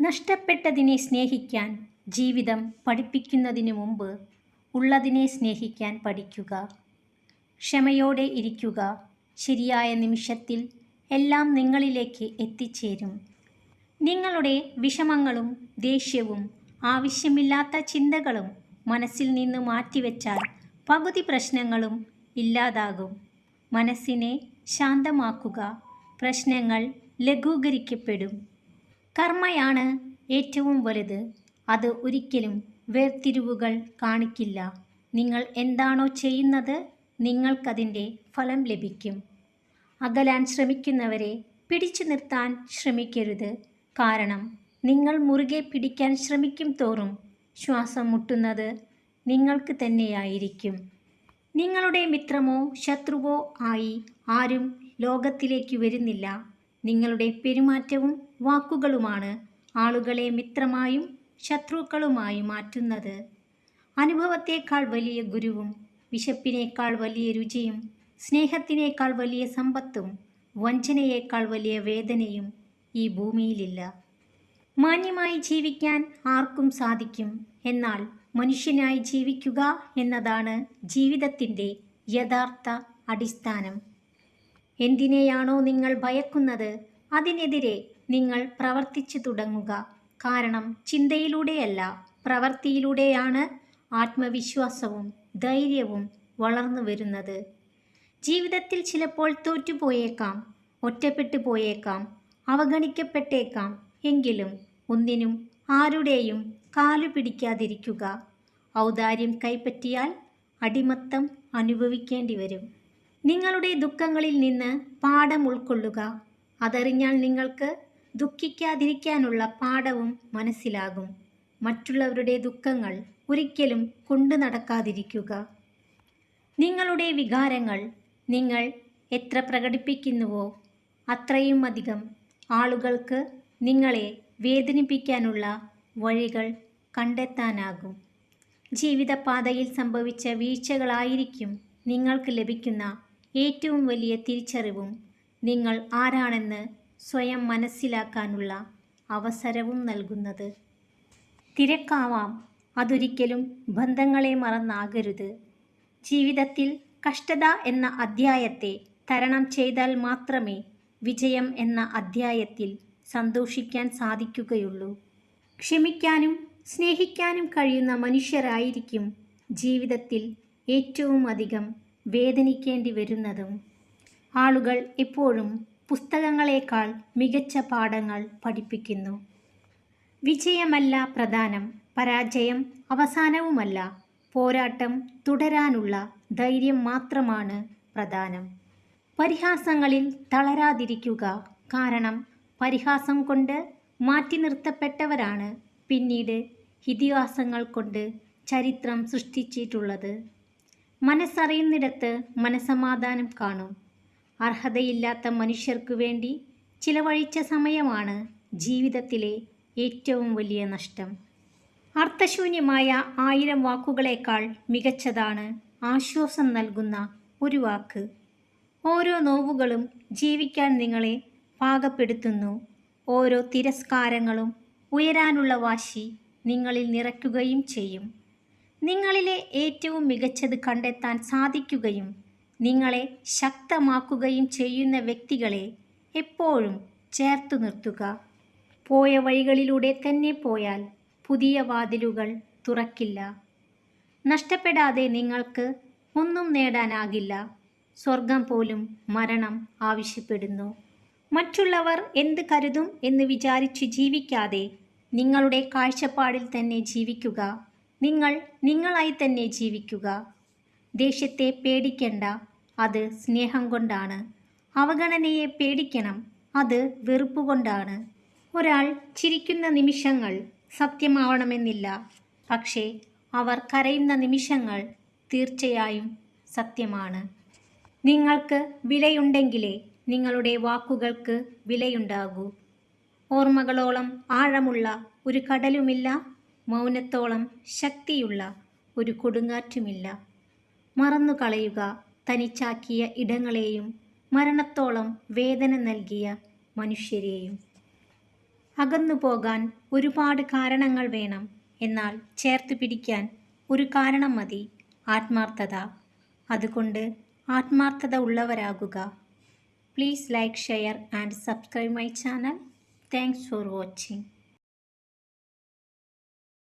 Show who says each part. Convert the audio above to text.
Speaker 1: നഷ്ടപ്പെട്ടതിനെ സ്നേഹിക്കാൻ ജീവിതം പഠിപ്പിക്കുന്നതിനു മുമ്പ് ഉള്ളതിനെ സ്നേഹിക്കാൻ പഠിക്കുക. ക്ഷമയോടെ ഇരിക്കുക. ശരിയായ നിമിഷത്തിൽ എല്ലാം നിങ്ങളിലേക്ക് എത്തിച്ചേരും. നിങ്ങളുടെ വിഷമങ്ങളും ദേഷ്യവും ആവശ്യമില്ലാത്ത ചിന്തകളും മനസ്സിൽ നിന്ന് മാറ്റിവെച്ചാൽ പകുതി പ്രശ്നങ്ങളും ഇല്ലാതാകും. മനസ്സിനെ ശാന്തമാക്കുക. പ്രശ്നങ്ങൾ ലഘൂകരിക്കപ്പെടും. കർമ്മയാണ് ഏറ്റവും വലുത്. അത് ഒരിക്കലും വേർതിരിവുകൾ കാണിക്കില്ല. നിങ്ങൾ എന്താണോ ചെയ്യുന്നത് നിങ്ങൾക്കതിന്റെ ഫലം ലഭിക്കും. അകലാൻ ശ്രമിക്കുന്നവരെ പിടിച്ചു നിർത്താൻ ശ്രമിക്കരുത്. കാരണം നിങ്ങൾ മുറുകെ പിടിക്കാൻ ശ്രമിക്കും തോറും ശ്വാസം മുട്ടുന്നത് നിങ്ങൾക്ക് തന്നെയായിരിക്കും. നിങ്ങളുടെ മിത്രമോ ശത്രുവോ ആയി ആരും ലോകത്തിലേക്ക് വരുന്നില്ല. നിങ്ങളുടെ പെരുമാറ്റവും വാക്കുകളുമാണ് ആളുകളെ മിത്രമായും ശത്രുക്കളുമായി മാറ്റുന്നത്. അനുഭവത്തേക്കാൾ വലിയ ഗുരുവും വിശപ്പിനേക്കാൾ വലിയ രുചിയും സ്നേഹത്തിനേക്കാൾ വലിയ സമ്പത്തും വഞ്ചനയേക്കാൾ വലിയ വേദനയും ഈ ഭൂമിയിലില്ല. മാന്യമായി ജീവിക്കാൻ ആർക്കും സാധിക്കും. എന്നാൽ മനുഷ്യനായി ജീവിക്കുക എന്നതാണ് ജീവിതത്തിന്റെ യഥാർത്ഥ അടിസ്ഥാനം. എന്തിനെയാണോ നിങ്ങൾ ഭയക്കുന്നത് അതിനെതിരെ നിങ്ങൾ പ്രവർത്തിച്ചു തുടങ്ങുക. കാരണം ചിന്തയിലൂടെയല്ല പ്രവൃത്തിയിലൂടെയാണ് ആത്മവിശ്വാസവും ധൈര്യവും വളർന്നു വരുന്നത്. ജീവിതത്തിൽ ചിലപ്പോൾ തോറ്റുപോയേക്കാം ഒറ്റപ്പെട്ടു പോയേക്കാം അവഗണിക്കപ്പെട്ടേക്കാം. എങ്കിലും ഒന്നിനും ആരുടെയും കാലു പിടിക്കാതിരിക്കുക. ഔദാര്യം കൈപ്പറ്റിയാൽ അടിമത്തം അനുഭവിക്കേണ്ടി വരും. നിങ്ങളുടെ ദുഃഖങ്ങളിൽ നിന്ന് പാഠം ഉൾക്കൊള്ളുക. അതറിഞ്ഞാൽ നിങ്ങൾക്ക് ദുഃഖിക്കാതിരിക്കാനുള്ള പാഠവും മനസ്സിലാകും. മറ്റുള്ളവരുടെ ദുഃഖങ്ങൾ ഒരിക്കലും കൊണ്ടു നടക്കാതിരിക്കുക. നിങ്ങളുടെ വികാരങ്ങൾ നിങ്ങൾ എത്ര പ്രകടിപ്പിക്കുന്നുവോ അത്രയും അധികം ആളുകൾക്ക് നിങ്ങളെ വേദനിപ്പിക്കാനുള്ള വഴികൾ കണ്ടെത്താനാകും. ജീവിതപാതയിൽ സംഭവിച്ച വീഴ്ചകളായിരിക്കും നിങ്ങൾക്ക് ലഭിക്കുന്ന ഏറ്റവും വലിയ തിരിച്ചറിവും നിങ്ങൾ ആരാണെന്ന് സ്വയം മനസ്സിലാക്കാനുള്ള അവസരവും നൽകുന്നത്. തിരക്കാവാം. അതൊരിക്കലും ബന്ധങ്ങളെ മറന്നാകരുത്. ജീവിതത്തിൽ കഷ്ടത എന്ന അധ്യായത്തെ തരണം ചെയ്താൽ മാത്രമേ വിജയം എന്ന അധ്യായത്തിൽ സന്തോഷിക്കാൻ സാധിക്കുകയുള്ളൂ. ക്ഷമിക്കാനും സ്നേഹിക്കാനും കഴിയുന്ന മനുഷ്യരായിരിക്കും ജീവിതത്തിൽ ഏറ്റവും അധികം വേദനിക്കേണ്ടി വരുന്നതും. ആളുകൾ എപ്പോഴും പുസ്തകങ്ങളെക്കാൾ മികച്ച പാഠങ്ങൾ പഠിപ്പിക്കുന്നു. വിജയമല്ല പ്രധാനം പരാജയം അവസാനവുമല്ല. പോരാട്ടം തുടരാനുള്ള ധൈര്യം മാത്രമാണ് പ്രധാനം. പരിഹാസങ്ങളിൽ തളരാതിരിക്കുക കാരണം പരിഹാസം കൊണ്ട് മാറ്റി നിർത്തപ്പെട്ടവരാണ് പിന്നീട് ഇതിഹാസങ്ങൾ കൊണ്ട് ചരിത്രം സൃഷ്ടിച്ചിട്ടുള്ളത്. മനസ്സറിയുന്നിടത്ത് മനസമാധാനം കാണും. അർഹതയില്ലാത്ത മനുഷ്യർക്കു വേണ്ടി ചിലവഴിച്ച സമയമാണ് ജീവിതത്തിലെ ഏറ്റവും വലിയ നഷ്ടം. അർത്ഥശൂന്യമായ ആയിരം വാക്കുകളേക്കാൾ മികച്ചതാണ് ആശ്വാസം നൽകുന്ന ഒരു വാക്ക്. ഓരോ നോവുകളും ജീവിക്കാൻ നിങ്ങളെ പാകപ്പെടുത്തുന്നു. ഓരോ തിരസ്കാരങ്ങളും ഉയരാനുള്ള വാശി നിങ്ങളിൽ നിറയ്ക്കുകയും ചെയ്യും. നിങ്ങളിലെ ഏറ്റവും മികച്ചത് കണ്ടെത്താൻ സാധിക്കുകയും നിങ്ങളെ ശക്തമാക്കുകയും ചെയ്യുന്ന വ്യക്തികളെ എപ്പോഴും ചേർത്തു നിർത്തുക. പോയ വഴികളിലൂടെ തന്നെ പോയാൽ പുതിയ വാതിലുകൾ തുറക്കില്ല. നഷ്ടപ്പെടാതെ നിങ്ങൾക്ക് ഒന്നും നേടാനാകില്ല. സ്വർഗം പോലും മരണം ആവശ്യപ്പെടുന്നു. മറ്റുള്ളവർ എന്ത് കരുതും എന്ന് വിചാരിച്ച് ജീവിക്കാതെ നിങ്ങളുടെ കാഴ്ചപ്പാടിൽ തന്നെ ജീവിക്കുക. നിങ്ങൾ നിങ്ങളായി തന്നെ ജീവിക്കുക. ദേഷ്യത്തെ പേടിക്കണ്ട. അത് സ്നേഹം കൊണ്ടാണ്. അവഗണനയെ പേടിക്കണം അത് വെറുപ്പ് കൊണ്ടാണ്. ഒരാൾ ചിരിക്കുന്ന നിമിഷങ്ങൾ സത്യമാവണമെന്നില്ല. പക്ഷേ അവർ കരയുന്ന നിമിഷങ്ങൾ തീർച്ചയായും സത്യമാണ്. നിങ്ങൾക്ക് വിലയുണ്ടെങ്കിലേ നിങ്ങളുടെ വാക്കുകൾക്ക് വിലയുണ്ടാകൂ. ഓർമ്മകളോളം ആഴമുള്ള ഒരു കടലുമില്ല മൗനത്തോളം ശക്തിയുള്ള ഒരു കൊടുങ്കാറ്റുമില്ല. മറന്നു കളയുക തനിച്ചാക്കിയ ഇടങ്ങളെയും മരണത്തോളം വേദന നൽകിയ മനുഷ്യരെയും. അകന്നു പോകാൻ ഒരുപാട് കാരണങ്ങൾ വേണം. എന്നാൽ ചേർത്ത് പിടിക്കാൻ ഒരു കാരണം മതി. ആത്മാർത്ഥത. അതുകൊണ്ട് ആത്മാർത്ഥത ഉള്ളവരാകുക. Please like share and subscribe my channel. Thanks for watching.